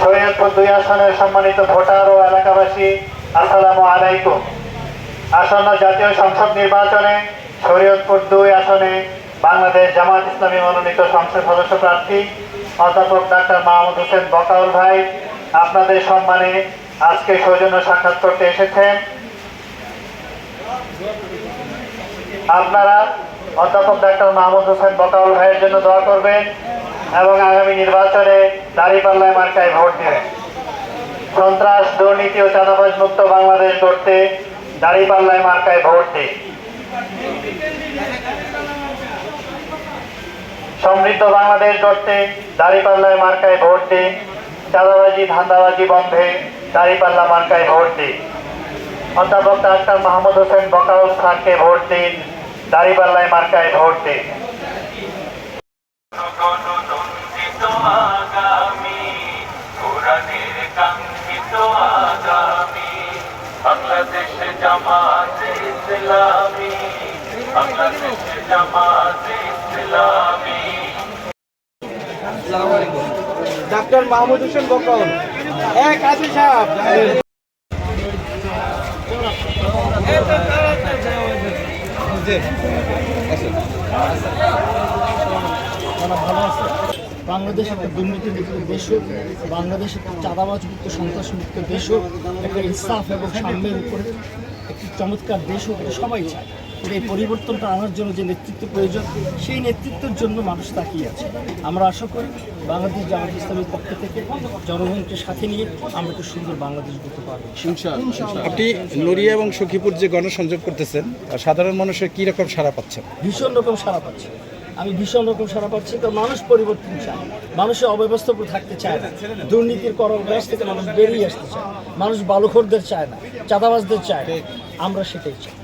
শরীয়তপুর সম্মানিত ভোটার ও এলাকাবাসী, আসসালামু আলাইকুম। আসন্ন জাতীয় সংসদ নির্বাচনে শরীয়তপুর দুই আসনে বাংলাদেশ জামাত ইসলামী মনোনীত সংসদ সদস্য প্রার্থী, অধ্যাপক ডাক্তার মাহমুদ হোসেন বকাউল ভাই, আপনাদের সম্মানে আজকে সৌজন্য সাক্ষাৎ করতে এসেছেন। আপনারা অধ্যাপক ডাক্তার মাহমুদ হোসেন বকাউল ভাইয়ের জন্য দোয়া করবেন। এবং আগামী নির্বাচনে দাঁড়িপাল্লায় মার্কায় ভোট দেবেন সন্ত্রাস, দুর্নীতি ও চাঁদাবাজ মুক্ত বাংলাদেশ গড়তে দাঁড়িপাল্লায় মার্কায় ভোট দিন। সমৃদ্ধ বাংলাদেশ গড়তে দাঁড়িপাল্লায় মার্কায় ভোট দিন। চাঁদাবাজি, ধান্দাবাজি বন্ধে দাঁড়িপাল্লা মার্কায় ভোট দিন। অধ্যাপক ডাক্তার মাহমুদ হোসেন বকাউল খানকে ভোট দিন। দাঁড়িপাল্লায় মার্কায় ভোট দিন। কাঙ্ক্ষিত আগামী বাংলাদেশ জামাত ইসলামী বাংলাদেশ জামাত ইসলামী ডাক্তার মাহমুদ হোসেন বকল এক হাজি সাহেব বাংলাদেশ একটা দুর্নীতিমুক্ত দেশ হোক বাংলাদেশ একটা চাঁদাবাজ মুক্ত সন্ত্রাস মুক্ত দেশ হোক একটা ইনসাফ এবং সাম্যের উপরে একটি চমৎকার দেশ হোক এটা সবাই চায়। এই পরিবর্তনটা আনার জন্য যে নেতৃত্ব প্রয়োজন সেই নেতৃত্বের জন্য মানুষ তাকিয়ে আছে। আমরা আশা করি বাংলাদেশ জামাত ইসলামের পক্ষ থেকে জনগণকে সাথে নিয়ে আমরা একটা সুন্দর বাংলাদেশ করতে পারব। আপনি নড়িয়া এবং সখীপুর যে গণসংযোগ করতেছেন সাধারণ মানুষের কি রকম সাড়া পাচ্ছেন? ভীষণ রকম সারা পাচ্ছি। আমি ভীষণ রকম সারা পাচ্ছি, কারণ মানুষ পরিবর্তন চায়। মানুষের অব্যবস্থা করে থাকতে চায় না। দুর্নীতির করল থেকে মানুষ বেরিয়ে আসতে চায় মানুষ বালুখোরদের চায় না, চাঁদাবাজদের চায় না। আমরা সেটাই চাই।